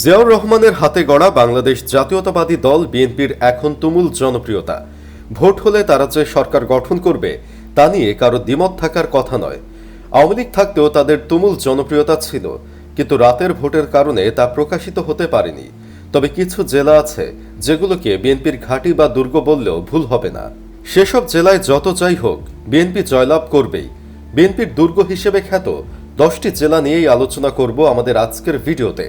জিয়াউর রহমানের হাতে গড়া বাংলাদেশ জাতীয়তাবাদী দল বিএনপির এখন তুমুল জনপ্রিয়তা। ভোট হলে তারা যে সরকার গঠন করবে, তা নিয়ে কারও দ্বিমত থাকার কথা নয়। আওয়ামী লীগ থাকতেও তাদের তুমুল জনপ্রিয়তা ছিল, কিন্তু রাতের ভোটের কারণে তা প্রকাশিত হতে পারেনি। তবে কিছু জেলা আছে, যেগুলোকে বিএনপির ঘাঁটি বা দুর্গ বললেও ভুল হবে না। সেসব জেলায় যত যাই হোক, বিএনপি জয়লাভ করবেই। বিএনপির দুর্গ হিসেবে খ্যাত দশটি জেলা নিয়েই আলোচনা করব আমাদের আজকের ভিডিওতে।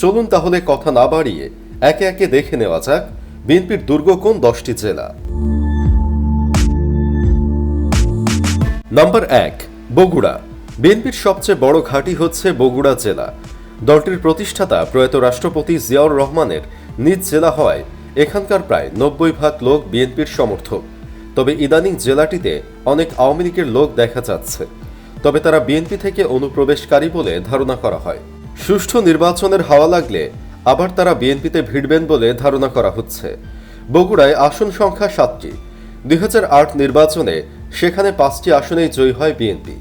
চলুন তাহলে কথা না বাড়িয়ে একে একে দেখে নেওয়া যাক বিএনপির দুর্গ কোন দশটি জেলা। নাম্বার এক, বগুড়া। বিএনপির সবচেয়ে বড় ঘাঁটি হচ্ছে বগুড়া জেলা। দলটির প্রতিষ্ঠাতা প্রয়াত রাষ্ট্রপতি জিয়াউর রহমানের নিজ জেলা হওয়ায় এখানকার প্রায় নব্বই ভাগ লোক বিএনপির সমর্থক। তবে ইদানিং জেলাটিতে অনেক আওয়ামী লীগের লোক দেখা যাচ্ছে। তবে তারা বিএনপি থেকে অনুপ্রবেশকারী বলে ধারণা করা হয়। সুষ্ঠু নির্বাচনের হাওয়া লাগলে আবার তারা বিএনপিতে ভিড়বেন বলে ধারণা করা হচ্ছে। বগুড়ায় আসন সংখ্যা সাতটি। দুই নির্বাচনে সেখানে পাঁচটি আসনেই জয়ী হয় বিএনপি।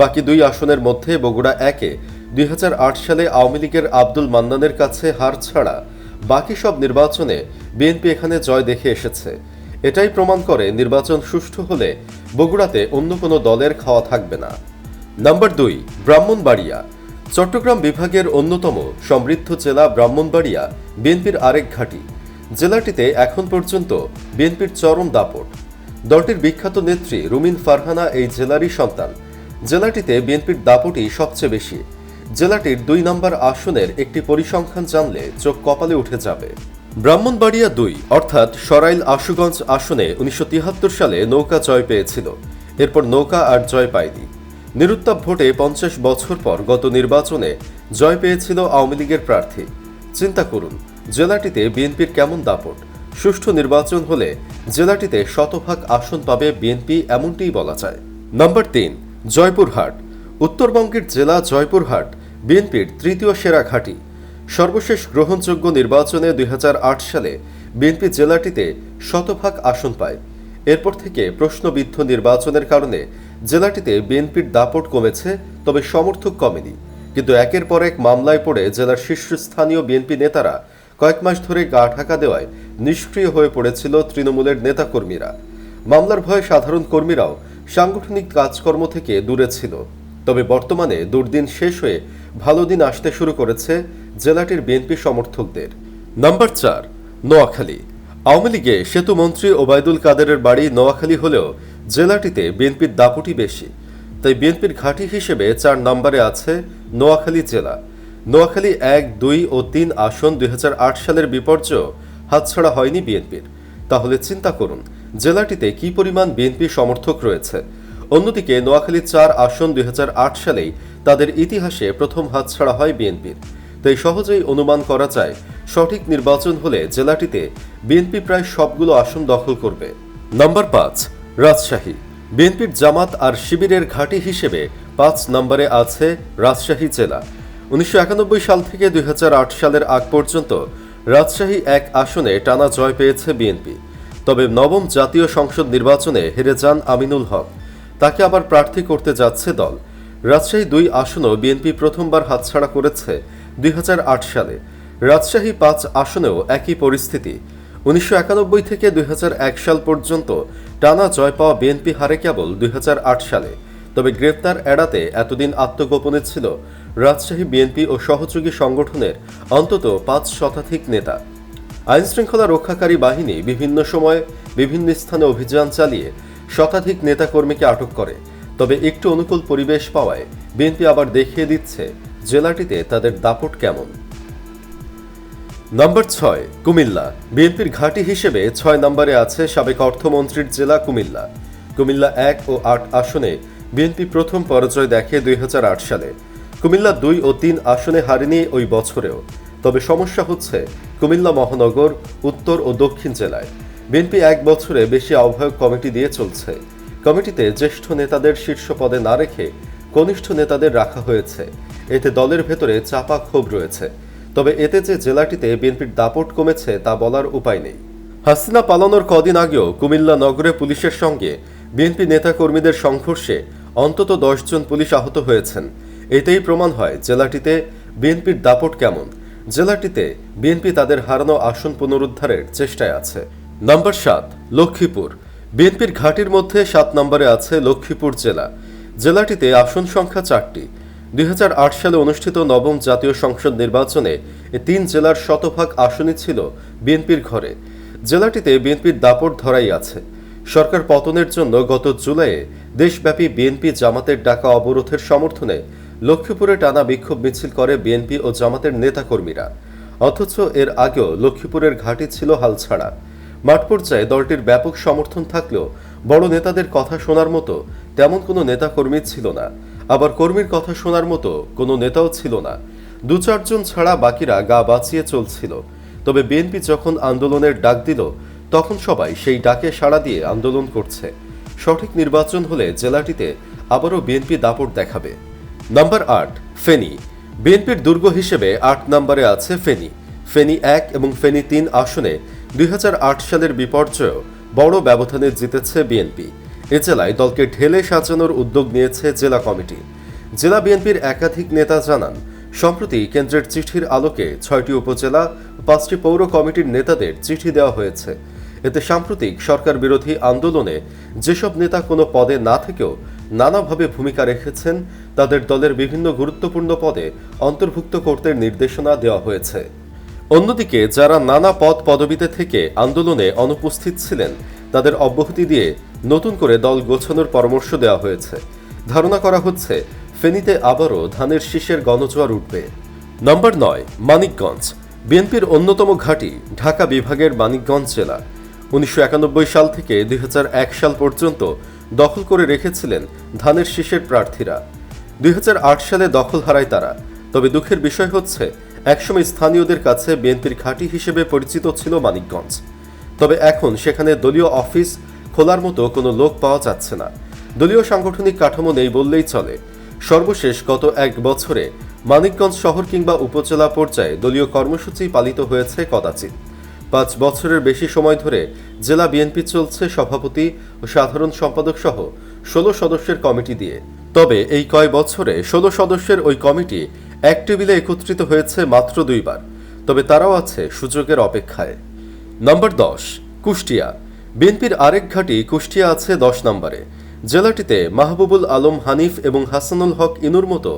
বাকি দুই আসনের মধ্যে বগুড়া একে দুই হাজার আট সালে আওয়ামী লীগের আব্দুল মান্নানের কাছে হার ছাড়া বাকি সব নির্বাচনে বিএনপি এখানে জয় দেখে এসেছে। এটাই প্রমাণ করে নির্বাচন সুষ্ঠু হলে বগুড়াতে অন্য কোনো দলের খাওয়া থাকবে না। নাম্বার দুই, ব্রাহ্মণবাড়িয়া। চট্টগ্রাম বিভাগের অন্যতম সমৃদ্ধ জেলা ব্রাহ্মণবাড়িয়া, বিএনপির আরেক ঘাঁটি। জেলাটিতে এখন পর্যন্ত বিএনপির চরম দাপট। দলটির বিখ্যাত নেত্রী রুমিন ফারহানা এই জেলারই সন্তান। জেলাটিতে বিএনপির দাপটই সবচেয়ে বেশি। জেলাটির দুই নম্বর আসনের একটি পরিসংখ্যান জানলে চোখ কপালে উঠে যাবে। ব্রাহ্মণবাড়িয়া দুই, অর্থাৎ সরাইল আশুগঞ্জ আসনে উনিশশো সালে নৌকা জয় পেয়েছিল। এরপর নৌকা আর জয় পায়নি। নিরুত্তাপ ভোটে পঞ্চাশ বছর পর গত নির্বাচনে জয় পেয়েছিল আওয়ামী লীগের প্রার্থী। চিন্তা করুন, জেলাটিতে বিএনপির কেমন দাপট? সুষ্ঠু নির্বাচন হলে জেলাটিতে শতভাগ আসন পাবে বিএনপি, এমনটিই বলা যায়। নম্বর তিন, জয়পুরহাট। উত্তরবঙ্গের জেলা জয়পুরহাট, বিএনপির তৃতীয় সেরা ঘাঁটি। সর্বশেষ গ্রহণযোগ্য নির্বাচনে দুই হাজার আট সালে বিএনপি জেলাটিতে শতভাগ আসন পায়। এরপর থেকে প্রশ্নবিদ্ধ নির্বাচনের কারণে জেলাটিতে বিএনপির দাপট কমেছে, তবে সমর্থক কমেনি। কিন্তু একের পর এক মামলায় পড়ে জেলার শীর্ষস্থানীয় বিএনপি নেতারা কয়েক মাস ধরে গা ঢাকা দেওয়ায় নিষ্ক্রিয় হয়ে পড়েছিল তৃণমূলের নেতাকর্মীরা। মামলার ভয়ে সাধারণ কর্মীরাও সাংগঠনিক কাজকর্ম থেকে দূরে ছিল। তবে বর্তমানে দুর্দিন শেষ হয়ে ভালো দিন আসতে শুরু করেছে জেলাটির বিএনপি সমর্থকদের। নাম্বার চার, নোয়াখালী। আওয়ামী লীগে সেতু মন্ত্রী ওবায়দুল কাদেরের বাড়ি নোয়াখালী হলেও জেলাটিতে বিএনপির দাপটি বেশি। তাই বিএনপির ঘাঁটি হিসেবে চার নম্বরে আছে নোয়াখালী জেলা। নোয়াখালী এক, দুই ও তিন আসন দুই হাজার আট সালের বিপর্যয় হাতছাড়া হয়নি বিএনপির তাহলে চিন্তা করুন, জেলাটিতে কি পরিমাণ বিএনপি সমর্থক রয়েছে? অন্যদিকে নোয়াখালী চার আসন দুই হাজার আট সালেই তাদের ইতিহাসে প্রথম হাতছাড়া হয় বিএনপির তাই সহজেই অনুমান করা যায়, সঠিক নির্বাচন হলে জেলাটিতে বিএনপি প্রায় সবগুলো আসন দখল করবে। নম্বর পাঁচ, রাজশাহী। বিএনপির জামাত আর শিবিরের ঘাঁটি হিসেবে পাঁচ নম্বরে আছে রাজশাহী জেলা। উনিশশো সাল থেকে দুই সালের আগ পর্যন্ত রাজশাহী এক আসনে টানা জয় পেয়েছে বিএনপি তবে নবম জাতীয় সংসদ নির্বাচনে হেরে যান আমিনুল হক। তাকে আবার প্রার্থী করতে যাচ্ছে দল। রাজশাহী দুই আসনও বিএনপি প্রথমবার হাতছাড়া করেছে দুই সালে। রাজশাহী পাঁচ আসনেও একই পরিস্থিতি। উনিশশো থেকে দুই সাল পর্যন্ত টানা জয় পাওয়া বিএনপি হারে কেবল দুই সালে। তবে গ্রেপ্তার এড়াতে এতদিন আত্মগোপনে ছিল রাজশাহী বিএনপি ও সহযোগী সংগঠনের অন্তত পাঁচ শতাধিক নেতা। আইনশৃঙ্খলা রক্ষাকারী বাহিনী বিভিন্ন সময়ে বিভিন্ন স্থানে অভিযান চালিয়ে শতাধিক নেতাকর্মীকে আটক করে। তবে একটু অনুকূল পরিবেশ পাওয়ায় বিএনপি আবার দেখিয়ে দিচ্ছে জেলাটিতে তাদের দাপট কেমন? নম্বর ছয়, কুমিল্লা। বিএনপির ঘাঁটি হিসেবে ছয় নম্বরে আছে সাবেক অর্থমন্ত্রীর জেলা কুমিল্লা। কুমিল্লা এক ও আট আসনে বিএনপি প্রথম পরাজয় দেখে দুই সালে। কুমিল্লা দুই ও তিন আসনে হারেনি ওই বছরেও। তবে সমস্যা হচ্ছে, কুমিল্লা মহানগর, উত্তর ও দক্ষিণ জেলায়। বিএনপি এক বছরে বেশি আহ্বায়ক কমিটি দিয়ে চলছে। কমিটিতে জ্যেষ্ঠ নেতাদের শীর্ষ পদে না রেখে কনিষ্ঠ নেতাদের রাখা হয়েছে। এতে দলের ভেতরে চাপা ক্ষোভ রয়েছে। তবে এতে যে জেলাটিতে বিএনপির দাপট কমেছে তা বলার উপায় নেই। হাসিনা পালানোর কদিন আগেও কুমিল্লা নগরে পুলিশের সঙ্গে বিএনপি নেতাকর্মীদের সংঘর্ষে অন্তত জন পুলিশ আহত হয়েছেন। এতেই প্রমাণ হয় জেলাটিতে বিএনপির দাপট কেমন। জেলাটিতে বিএনপি তাদের হারানো আসন পুনরুদ্ধারের চেষ্টায় আছে। নম্বর সাত, লক্ষ্মীপুর। বিএনপির ঘাটির মধ্যে সাত নম্বরে আছে লক্ষ্মীপুর জেলা। জেলাটিতে আসন সংখ্যা চারটি। দুই হাজার আট সালে অনুষ্ঠিত নবম জাতীয় সংসদ নির্বাচনে তিন জেলার শতভাগ আসনই ছিল বিএনপির ঘরে। জেলাটিতে বিএনপির দাপট ধরাই আছে। সরকার পতনের জন্য গত জুলাইয়ে দেশব্যাপী বিএনপি জামাতের ডাকা অবরোধের সমর্থনে লক্ষ্মীপুরে টানা বিক্ষোভ মিছিল করে বিএনপি ও জামাতের নেতাকর্মীরা। অথচ এর আগেও লক্ষ্মীপুরের ঘাঁটি ছিল হালছাড়া। মাঠ পর্যায়ে দলটির ব্যাপক সমর্থন থাকলেও বড় নেতাদের কথা শোনার মতো তেমন কোনো নেতাকর্মী ছিল না। আবার কর্মীর কথা শোনার মতো কোনো নেতাও ছিল না। দু চারজন ছাড়া বাকিরা গা বাঁচিয়ে চলছিল। তবে বিএনপি যখন আন্দোলনের ডাক দিল, তখন সবাই সেই ডাকে সাড়া দিয়ে আন্দোলন করছে। সঠিক নির্বাচন হলে জেলাটিতে আবারও বিএনপি দাপট দেখাবে। নাম্বার আট, ফেনী। বিএনপির দুর্গ হিসেবে আট নম্বরে আছে ফেনী। ফেনী এক এবং ফেনী তিন আসনে দুই হাজার আট সালের বিপর্যয় বড় ব্যবধানে জিতেছে বিএনপি। এ জেলায় দলকে ঢেলে সাজানোর উদ্যোগ নিয়েছে জেলা কমিটি। জেলা বিএনপির একাধিক নেতা জানান, সম্প্রতি কেন্দ্রের চিঠির আলোকে ছয়টি উপজেলা পাঁচটি পৌর কমিটির নেতাদের চিঠি দেওয়া হয়েছে। এতে সাম্প্রতিক সরকার বিরোধী আন্দোলনে যেসব নেতা কোনো পদে না থেকেও নানাভাবে ভূমিকা রেখেছেন, তাদের দলের বিভিন্ন গুরুত্বপূর্ণ পদে অন্তর্ভুক্ত করতে নির্দেশনা দেওয়া হয়েছে। অন্যদিকে, যারা নানা পদ পদবিতে থেকে আন্দোলনে অনুপস্থিত ছিলেন, তাদের অব্যাহতি দিয়ে নতুন করে দল গোছানোর পরামর্শ দেওয়া হয়েছে। ধারণা করা হচ্ছে, ফেনীতে আবারও ধানের শীষের গণজোয়ার উঠবে। নম্বর নয়, মানিকগঞ্জ। বিএনপির অন্যতম ঘাঁটি ঢাকা বিভাগের মানিকগঞ্জ জেলা। উনিশশো একানব্বই সাল থেকে দুই সাল পর্যন্ত দখল করে রেখেছিলেন ধানের শীষের প্রার্থীরা। দুই হাজার আট সালে দখল হারায় তারা। তবে দুঃখের বিষয় হচ্ছে, একসময় স্থানীয়দের কাছে বিএনপির ঘাঁটি হিসেবে পরিচিত ছিল মানিকগঞ্জ। তবে এখন সেখানে দলীয় অফিস খোলার মতো কোনো লোক পাওয়া যাচ্ছে না। দলীয় সাংগঠনিক কাঠামো নেই বললেই চলে। সর্বশেষ গত এক বছরে মানিকগঞ্জ শহর কিংবা উপজেলা পর্যায়ে দলীয় কর্মসূচি পালিত হয়েছে কদাচিৎ। পাঁচ বছরের বেশি সময় ধরে জেলা বিএনপি চলছে সভাপতি ও সাধারণ সম্পাদক সহ ষোলো সদস্যের কমিটি দিয়ে। তবে এই কয় বছরে ষোলো সদস্যের ওই কমিটি এক টেবিলে একত্রিত হয়েছে মাত্র দুইবার। তবে তারাও আছে সুযোগের অপেক্ষায়। নম্বর দশ, কুষ্টিয়া। বিএনপির আরেক ঘাঁটি কুষ্টিয়া আছে দশ নম্বরে। জেলাটিতে মাহবুবুল আলম হানিফ এবং হাসানুল হক ইনুর মতো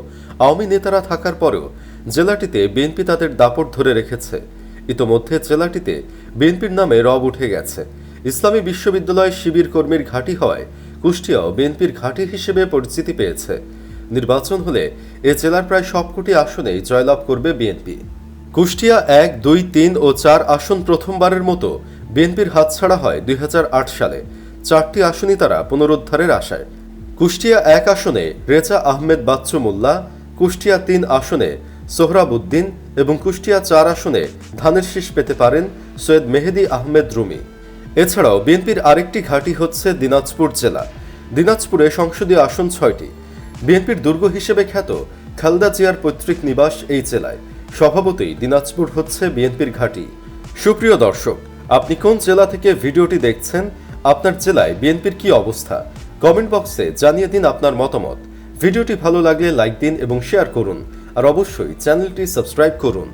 আওয়ামী নেতারা থাকার পরেও জেলাটিতে বিএনপি তাদের দাপট ধরে রেখেছে। ইতোমধ্যে জেলাটিতে বিএনপির নামে রব উঠে গেছে। ইসলামী বিশ্ববিদ্যালয় শিবির কর্মীর ঘাঁটি হওয়ায় কুষ্টিয়াও বিএনপির ঘাঁটি হিসেবে পরিচিতি পেয়েছে। নির্বাচন হলে এ জেলার প্রায় সবকটি আসনেই জয়লাভ করবে বিএনপি। কুষ্টিয়া এক, দুই, তিন ও চার আসন প্রথমবারের মতো বিএনপির হাতছাড়া হয় দুই হাজার আট সালে। চারটি আসনই তারা পুনরুদ্ধারের আশায়। কুষ্টিয়া এক আসনে রেজা আহমেদ বাচ্চু মোল্লা কুষ্টিয়া তিন আসনে সোহরাবুদ্দিন এবং কুষ্টিয়া চার আসনে ধানের শীষ পেতে পারেন সৈয়দ মেহেদি আহমেদ রুমি। এছাড়াও বিএনপির আরেকটি ঘাঁটি হচ্ছে দিনাজপুর জেলা। দিনাজপুরে সংসদীয় আসন ছয়টি। বিএনপির দুর্গ হিসেবে খ্যাত খালদা জিয়ার পৈতৃক নিবাস এই জেলায়। স্বভাবতই দিনাজপুর হচ্ছে বিএনপির ঘাঁটি। সুপ্রিয় দর্শক আপনি কোন জেলা থেকে ভিডিওটি দেখছেন, আপনার জেলায় বিএনপির কি অবস্থা? কমেন্ট বক্সে জানিয়ে দিন আপনার মতামত। ভিডিওটি ভালো লাগলে লাইক দিন এবং শেয়ার করুন। আর অবশ্যই চ্যানেলটি সাবস্ক্রাইব করুন।